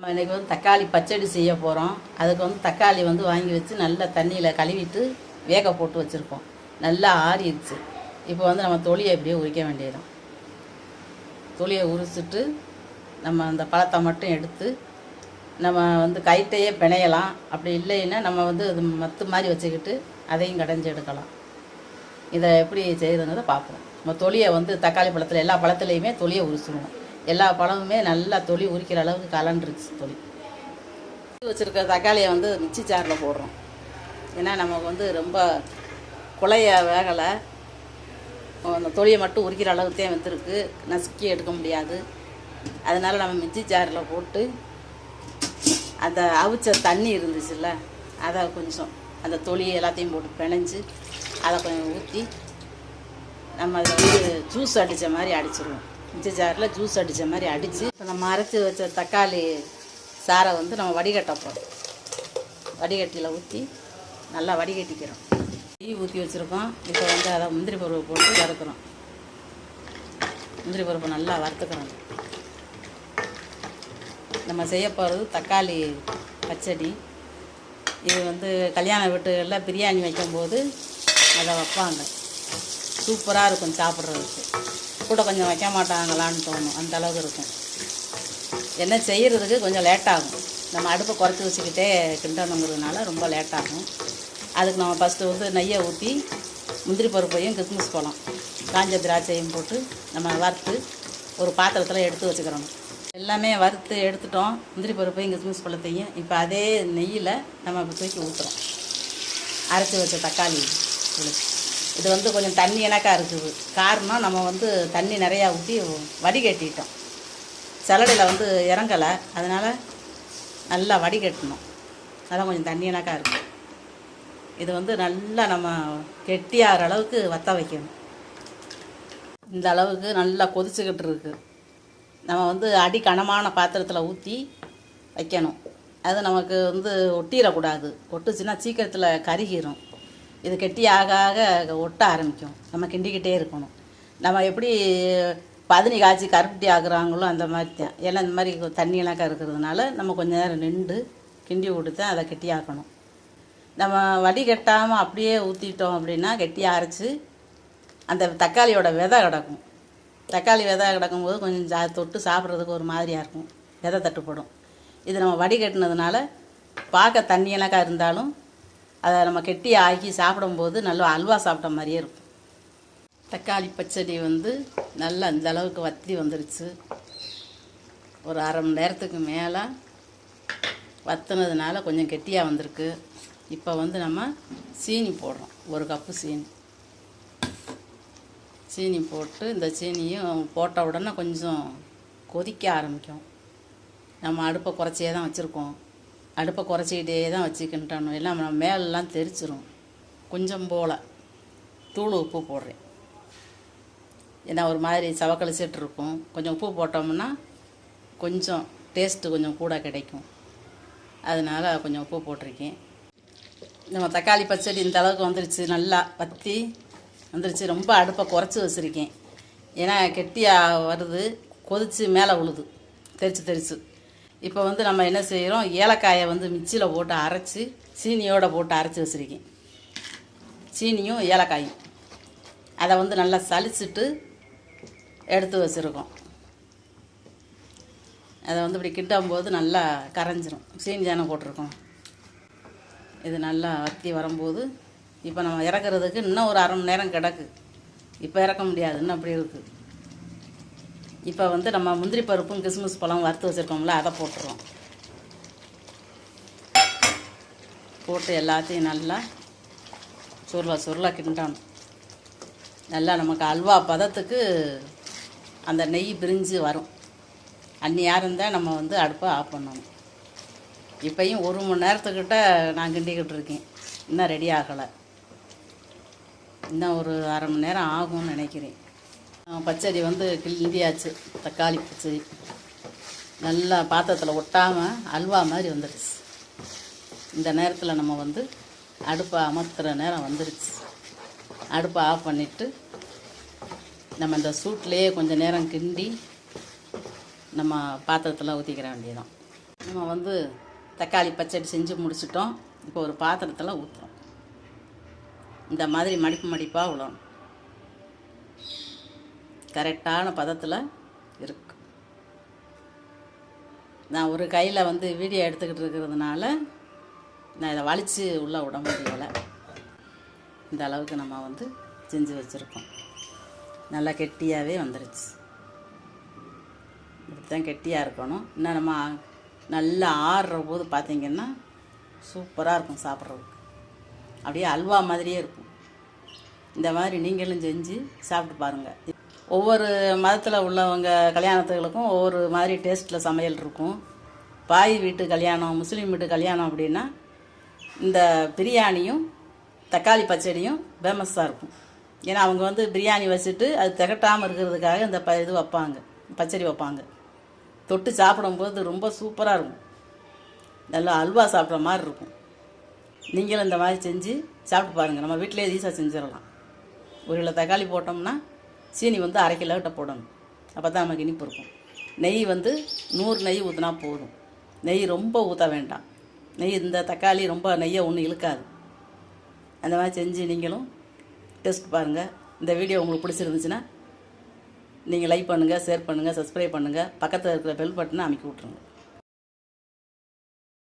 நம்ம இன்றைக்கி வந்து தக்காளி பச்சடி செய்ய போகிறோம் அதுக்கு வந்து தக்காளி வந்து வாங்கி வச்சு நல்லா தண்ணியில் கழுவிட்டு வேக போட்டு வச்சுருக்கோம். நல்லா ஆறிடுச்சு. இப்போ வந்து நம்ம தொலியை இப்படியே உரிக்க வேண்டியதும் தொலியை உரிச்சிட்டு நம்ம அந்த பழத்தை மட்டும் எடுத்து நம்ம வந்து கைட்டையே பிணையலாம். அப்படி இல்லைன்னா நம்ம வந்து அது மத்து மாதிரி வச்சுக்கிட்டு அதையும் கடைஞ்சி எடுக்கலாம். இதை எப்படி செய்யுதுங்கிறத பார்ப்போம். நம்ம தொலியை வந்து தக்காளி பழத்தில் எல்லா பழத்துலேயுமே தொலியை உரிச்சிடுவோம் எல்லா பழமுமே நல்லா தொளி உரிக்கிற அளவுக்கு கலண்டுருச்சு தொலி. வச்சுருக்க தக்காளியை வந்து மிச்சி சாரில் போடுறோம். ஏன்னா நமக்கு வந்து ரொம்ப குழைய வேகலை. அந்த தொளியை மட்டும் உரிக்கிற அளவுக்கு தான் வந்துருக்கு. நசுக்கி எடுக்க முடியாது. அதனால் நம்ம மிச்சி சாரில் போட்டு அந்த அவிச்ச தண்ணி இருந்துச்சுல்ல அதை கொஞ்சம் அந்த தொளி எல்லாத்தையும் போட்டு பிணைஞ்சு அதை கொஞ்சம் ஊற்றி நம்ம அதை வந்து ஜூஸ் அடித்த மாதிரி அடிச்சிருவோம். மிக்சி ஜாரில் ஜூஸ் அடித்த மாதிரி அடித்து இப்போ நம்ம அரைச்சி வச்ச தக்காளி சாரை வந்து நம்ம வடிகட்ட போகிறோம் வடிகட்டியில் ஊற்றி நல்லா வடிகட்டிக்கிறோம். டீ ஊற்றி வச்சுருக்கோம். இப்போ வந்து அதை முந்திரி பருப்பு போட்டு வறுக்கிறோம். முந்திரி பருப்பு நல்லா வறுத்துக்கிறோம். நம்ம செய்ய போகிறது தக்காளி பச்சடி. இது வந்து கல்யாண வீட்டுகளில் பிரியாணி வைக்கும்போது அதை வைப்பாங்க. சூப்பராக இருக்கும் சாப்பிட்றதுக்கு. கூட கொஞ்சம் வைக்க மாட்டாங்களான்னு தோணும். அந்த அளவுக்கு இருக்கும். என்ன செய்கிறதுக்கு கொஞ்சம் லேட்டாகும் நம்ம அடுப்பை குறைச்சி வச்சுக்கிட்டே கிண்டணுங்கிறதுனால ரொம்ப லேட்டாகும் அதுக்கு நம்ம ஃபஸ்ட்டு வந்து நெய்யை ஊற்றி முந்திரி பருப்பையும் கிஸ்மிஸ் பழம் காஞ்ச திராட்சையும் போட்டு நம்ம வறுத்து ஒரு பாத்திரத்தில் எடுத்து வச்சுக்கிறோம் எல்லாமே வறுத்து எடுத்துட்டோம். முந்திரி பருப்பையும் கிஸ்மிஸ் பழத்தையும் இப்போ அதே நெய்யில் நம்ம தூக்கி ஊற்றுறோம் அரைச்சி வச்ச தக்காளி விழுது இது வந்து கொஞ்சம் தண்ணி எனக்கா இருக்குது. காரணம் நம்ம வந்து தண்ணி நிறையா ஊற்றி வடிகட்டிட்டோம் சலடையில் வந்து இறங்கலை. அதனால் நல்லா வடிகட்டணும் அதான் கொஞ்சம் தண்ணி எனக்கா இருக்குது. இது வந்து நல்லா நம்ம கெட்டியாகிற அளவுக்கு வத்த வைக்கணும். இந்த அளவுக்கு நல்லா கொதிச்சுக்கிட்டு இருக்கு. நம்ம வந்து அடி கனமான பாத்திரத்தில் ஊற்றி வைக்கணும். அது நமக்கு வந்து ஒட்டிடக்கூடாது. ஒட்டுச்சுன்னா சீக்கிரத்தில் கருகிரும். இது கெட்டி ஆக ஆக ஒட்ட ஆரம்பிக்கும். நம்ம கிண்டிக்கிட்டே இருக்கணும். நம்ம எப்படி பதனி காய்ச்சி கருப்பட்டி ஆகுறாங்களோ அந்த மாதிரி தான். ஏன்னா இந்த மாதிரி தண்ணியெல்லாம் இருக்கிறதுனால நம்ம கொஞ்ச நேரம் நின்று கிண்டி விட்டு அதை கெட்டி ஆக்கணும். நம்ம வடிகட்டாமல் அப்படியே ஊற்றிட்டோம் அப்படின்னா கெட்டியாக அரைச்சி அந்த தக்காளியோட விதை கிடக்கும். தக்காளி விதை கிடக்கும்போது கொஞ்சம் ஜா தொட்டு சாப்பிட்றதுக்கு ஒரு மாதிரியாக இருக்கும். விதை தட்டுப்படும். இது நம்ம வடிகட்டினதுனால பார்க்க தண்ணியெல்லாம் இருந்தாலும் அதை நம்ம கெட்டி ஆக்கி சாப்பிடும்போது நல்லா அல்வா சாப்பிட்ட மாதிரியே இருக்கும். தக்காளி பச்சடி வந்து நல்லா இந்த அளவுக்கு வத்தி வந்துருச்சு. ஒரு அரை மணி நேரத்துக்கு மேலே வத்துனதுனால கொஞ்சம் கெட்டியாக வந்திருக்கு. இப்போ வந்து நம்ம சீனி போடுறோம். ஒரு கப்பு சீனி. சீனி போட்டு இந்த சீனியும் போட்ட உடனே கொஞ்சம் கொதிக்க ஆரம்பிக்கும். நம்ம அடுப்பை குறைச்சியே தான் வச்சுருக்கோம். அடுப்பை குறைச்சிக்கிட்டே தான் வச்சுக்கிட்டணும் எல்லாம் நம்ம மேலெலாம் தெரிச்சிரும். கொஞ்சம் போல். தூள் உப்பு போடுறேன். ஏன்னா ஒரு மாதிரி சவக்கழிச்சிட்டு இருக்கும் கொஞ்சம் உப்பு போட்டோம்னா கொஞ்சம் டேஸ்ட்டு கொஞ்சம் கூட கிடைக்கும். அதனால் கொஞ்சம் உப்பு போட்டிருக்கேன். நம்ம தக்காளி பச்சடி இந்த அளவுக்கு வந்துருச்சு. நல்லா வத்தி வந்துருச்சு. ரொம்ப அடுப்பை குறைச்சி வச்சுருக்கேன். ஏன்னா கெட்டியாக வருது. கொதித்து மேலே விழுது தெரிச்சு தெரிச்சு. இப்போ வந்து நம்ம என்ன செய்கிறோம் ஏலக்காயை வந்து மிக்சியில் போட்டு அரைச்சி சீனியோடு போட்டு அரைச்சி வச்சுருக்கேன். சீனியும் ஏலக்காயும். அதை வந்து நல்லா சலிச்சிட்டு எடுத்து வச்சுருக்கோம். அதை வந்து இப்படி கிட்டும் போது நல்லா கரைஞ்சிரும். சீனி தானே போட்டிருக்கோம். இது நல்லா வத்தி வரும்போது இப்போ நம்ம இறக்குறதுக்கு இன்னும் ஒரு அரை மணி நேரம் கிடக்கு. இப்போ இறக்க முடியாது. இன்னும் அப்படி இருக்குது இப்போ வந்து நம்ம முந்திரி பருப்பும் கிஸ்மிஸ் பழம் வறுத்து வச்சுருக்கோம்ல அதை போட்டுருவோம் போட்டு எல்லாத்தையும் நல்லா சுருளை சுருளை கிண்டணும். நல்லா நமக்கு அல்வா பதத்துக்கு அந்த நெய் பிரிஞ்சு வரும். அந்நியாக இருந்தால் நம்ம வந்து அடுப்பை ஆஃப் பண்ணணும். இப்போயும் ஒரு மணி நேரத்துக்கிட்ட நான் கிண்டிக்கிட்டு இருக்கேன். இன்னும் ரெடி ஆகலை. இன்னும் ஒரு அரை மணி நேரம் ஆகும்னு நினைக்கிறேன். பச்சடி வந்து கிண்டியாச்சு தக்காளி பச்சடி. நல்லா பாத்திரத்தில் ஒட்டாமல் அல்வா மாதிரி வந்துடுச்சு இந்த நேரத்தில் நம்ம வந்து அடுப்பை அமர்த்துற நேரம் வந்துடுச்சு அடுப்பை ஆஃப் பண்ணிவிட்டு நம்ம இந்த சூட்லேயே கொஞ்சம் நேரம் கிண்டி நம்ம பாத்திரத்தில் ஊற்றிக்கிற வேண்டியதான் நம்ம வந்து தக்காளி பச்சடி செஞ்சு முடிச்சிட்டோம். இப்போ ஒரு பாத்திரத்தில் ஊற்றுறோம் இந்த மாதிரி மடிப்பு மடிப்பாக விடணும் கரெக்டான பதத்தில் இருக்கு. நான் ஒரு கையில் வந்து வீடியோ எடுத்துக்கிட்டு இருக்கிறதுனால நான் இதை வலித்து உள்ளே விட முடியலை. இந்த அளவுக்கு நம்ம வந்து செஞ்சு வச்சுருக்கோம். நல்லா கெட்டியாகவே வந்துருச்சு. இப்படித்தான் கெட்டியாக இருக்கணும். இன்னும் நம்ம நல்லா ஆறுற போது பார்த்திங்கன்னா சூப்பராக இருக்கும் சாப்பிட்றதுக்கு. அப்படியே அல்வா மாதிரியே இருக்கும். இந்த மாதிரி நீங்களும் செஞ்சு சாப்பிட்டு பாருங்கள் ஒவ்வொரு மதத்தில் உள்ளவங்க கல்யாணத்துகளுக்கும் ஒவ்வொரு மாதிரி டேஸ்ட்டில் சமையல் இருக்கும். பாய் வீட்டு கல்யாணம் முஸ்லீம் வீட்டு கல்யாணம் அப்படின்னா இந்த பிரியாணியும் தக்காளி பச்சடியும் ஃபேமஸாக இருக்கும். ஏன்னா அவங்க வந்து பிரியாணி வச்சுட்டு அது திகட்டாமல் இருக்கிறதுக்காக இந்த ப இது வைப்பாங்க பச்சடி வைப்பாங்க. தொட்டு சாப்பிடும்போது ரொம்ப சூப்பராக இருக்கும். நல்லா அல்வா சாப்பிட்ற மாதிரி இருக்கும். நீங்களும் இந்த மாதிரி செஞ்சு சாப்பிட்டு பாருங்கள் நம்ம வீட்டிலே ஈஸியாக செஞ்சிடலாம். ஒரு கிலோ தக்காளி போட்டோம்னா சீனி வந்து அரை கிலோ கிட்ட போடணும். அப்போ தான் நமக்கு இனிப்பு இருக்கும் நெய் வந்து நூறு நெய் ஊற்றினா போதும். நெய் ரொம்ப ஊற்ற வேண்டாம். நெய் இந்த தக்காளி ரொம்ப நெய்யை ஒன்றும் இழுக்காது. அந்த மாதிரி செஞ்சு நீங்களும் டெஸ்ட் பாருங்கள் இந்த வீடியோ உங்களுக்கு பிடிச்சிருந்துச்சுன்னா நீங்கள் லைக் பண்ணுங்கள் ஷேர் பண்ணுங்கள் சப்ஸ்கிரைப் பண்ணுங்கள் பக்கத்தில் இருக்கிற பெல் பட்டனை அமைக்கி விட்ருங்க